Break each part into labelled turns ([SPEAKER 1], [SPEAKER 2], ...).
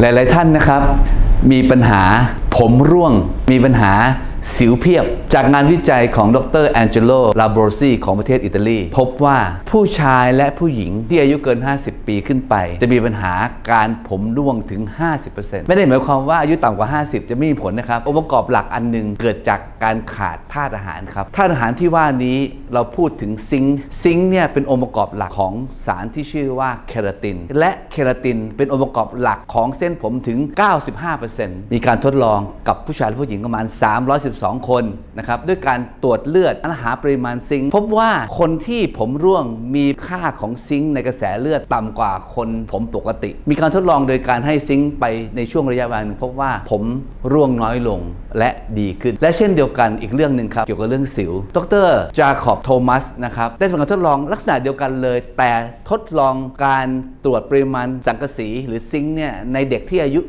[SPEAKER 1] หลาย ๆ ท่านนะครับ มีปัญหาผมร่วงมีปัญหาสิวเพียบ จากงานวิจัยของดรแองเจโลลาโบรซีของประเทศอิตาลี พบว่าผู้ชายและผู้หญิงที่อายุเกิน 50 ปีขึ้นไป จะมีปัญหาการผมร่วงถึง 50%ไม่ได้หมายความว่าอายุต่ำกว่า 50 จะไม่มีผลนะครับ องค์ประกอบหลักอันหนึ่งเกิดจากการขาดธาตุอาหารครับธาตุอาหารที่ว่านี้เราพูดถึงซิงค์ซิงค์เนี่ยเป็นองค์ประกอบหลักของสารที่ชื่อว่าเคราติน และเคราตินเป็นองค์ประกอบหลักของเส้นผมถึง 95%มีการทดลองกับผู้ชายและผู้หญิงประมาณ 312 คนนะครับด้วยการตรวจเลือดหาปริมาณซิงค์พบว่าคนที่ผมร่วงมีค่าของซิงค์ในกระแสเลือดต่ำกว่าคนผมปกติ มีการทดลองโดยการให้ซิงค์ไปในช่วงระยะเวลาหนึ่งพบว่าผมร่วงน้อยลง และดีขึ้น และเช่นเดียวกันอีกเรื่องหนึ่งครับ เกี่ยวกับเรื่องสิว ดรจาคอบโทมัสนะครับได้ทำการทดลองลักษณะเดียวกันเลย แต่ทดลองการตรวจปริมาณสังกะสีหรือซิงค์เนี่ยในเด็กที่อายุ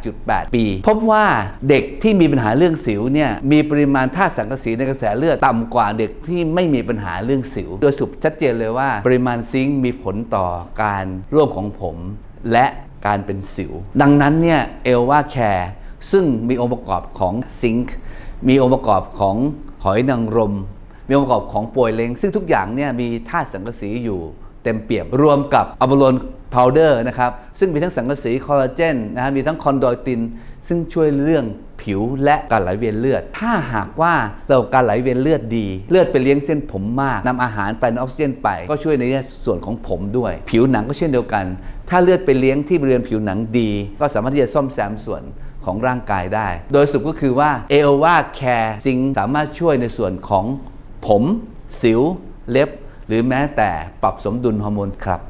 [SPEAKER 1] 18.8 ปี พบว่าเด็กที่มีปัญหาเรื่องสิวเนี่ยมีปริมาณธาตุสังกะสีในกระแสเลือดต่ำกว่าเด็กที่ไม่มีปัญหาเรื่องสิว โดยสรุปชัดเจนเลยว่าปริมาณซิงค์มีผลต่อการร่วมของผม และการเป็นสิว ดังนั้นเนี่ยเอลว่าแคร์ ซึ่งมีองค์ประกอบของซิงค์มีองค์ประกอบของหอยนางรม มีองค์ประกอบของป่วยเล้งซึ่งทุกอย่างเนี่ยมีธาตุสังกะสีอยู่เต็มเปี่ยม รวมกับอะโบโลน พาวเดอร์นะครับซึ่งมีทั้งสังกะสีคอลลาเจนนะฮะมีทั้งคอนโดอยติน ซึ่งช่วยเรื่องผิวและการไหลเวียนเลือด ถ้าหากว่าเราการไหลเวียนเลือดดี เลือดไปเลี้ยงเส้นผมมากนำอาหารไปนออกซิเจนไป ก็ช่วยในส่วนของผมด้วย ผิวหนังก็เช่นเดียวกัน ถ้าเลือดไปเลี้ยงที่บริเวณผิวหนังดี ก็สามารถที่จะซ่อมแซมส่วนของร่างกายได้ โดยสรุปก็คือว่าเอลว่าแคร์ซิงสามารถช่วยในส่วนของผม สิว เล็บ หรือแม้แต่ปรับสมดุลฮอร์โมนครับ